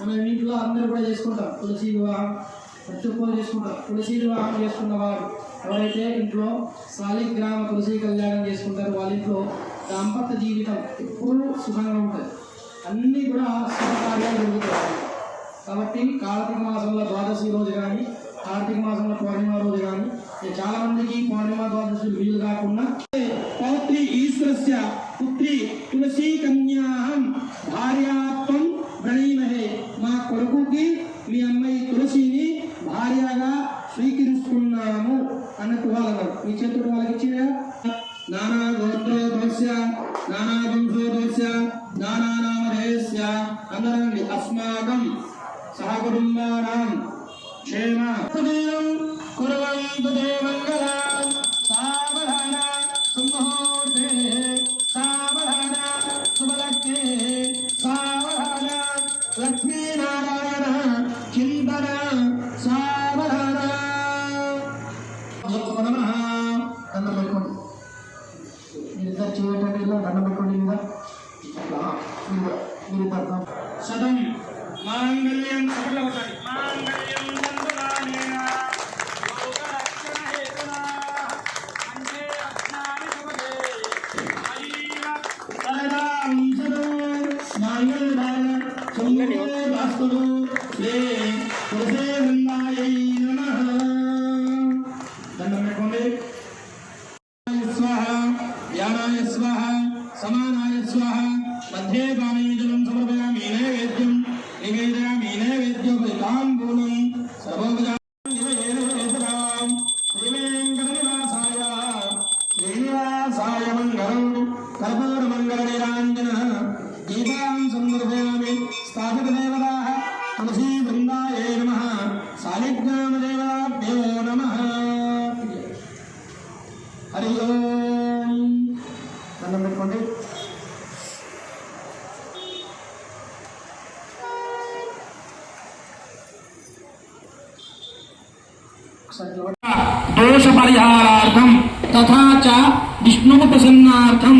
మనం ఇంట్లో అందరూ కూడా చేసుకుంటాం తులసి వివాహం ప్రతి ఒక్కరు చేసుకుంటాం తులసి వివాహం చేసుకున్న వారు ఎవరైతే ఇంట్లో శాలిగ్రామ తులసి కళ్యాణం చేసుకుంటారు వాళ్ళ ఇంట్లో దాంపత్య జీవితం ఎప్పుడూ సుఖంగా ఉంటుంది. అన్నీ కూడా శుభకార్యాలు జరుగుతాయి. కాబట్టి కార్తీక మాసంలో ద్వాదశి రోజు కానీ కార్తీక మాసంలో పౌర్ణిమ రోజు కానీ చాలా మందికి పౌర్ణిమ ద్వాదశి వీలు కాకుండా పౌత్రి ఈశ్వరస్య పుత్రి తులసి కన్యాహం మా మీ అమ్మాయి తులసిని భార్యగా స్వీకరిస్తున్నాము అన్నట్టు వాళ్ళు మీ చేతుడు వాళ్ళకి ఇచ్చినా నానా గోత్రో దోస్య నానా వంశో దోస్య నానా నామ నామధేయస్య అందరండి అస్మాకం సహకుటుంబానాం. క్షేమ. కురవంతు కుర్వంతు సావధాన సుముహూర్తే సావధాన శుభలక్ష్మే సావధాన లక్ష్మి ఇలా దండం పెట్టుకోండి మీద అట్లా మీరు మీరిద్దరు శతం మాంగళ్యం సకల ఒకటి మాంగళ్యం దండునానేన समानाय स्वाहा मध्ये पानीजलं समर्पयामि नैवेद्यं निवेदयामि नैवेद्यफलिताम्बूलं सर्वविधा स्थापितदेवताः तुलसी वृन्दायै नमः सालिग्रामदेवताभ्यो नमः हरि ओम् దండం పెట్టుకోండి దోష పరిహారార్థం తథా చ విష్ణు ప్రసన్నార్థం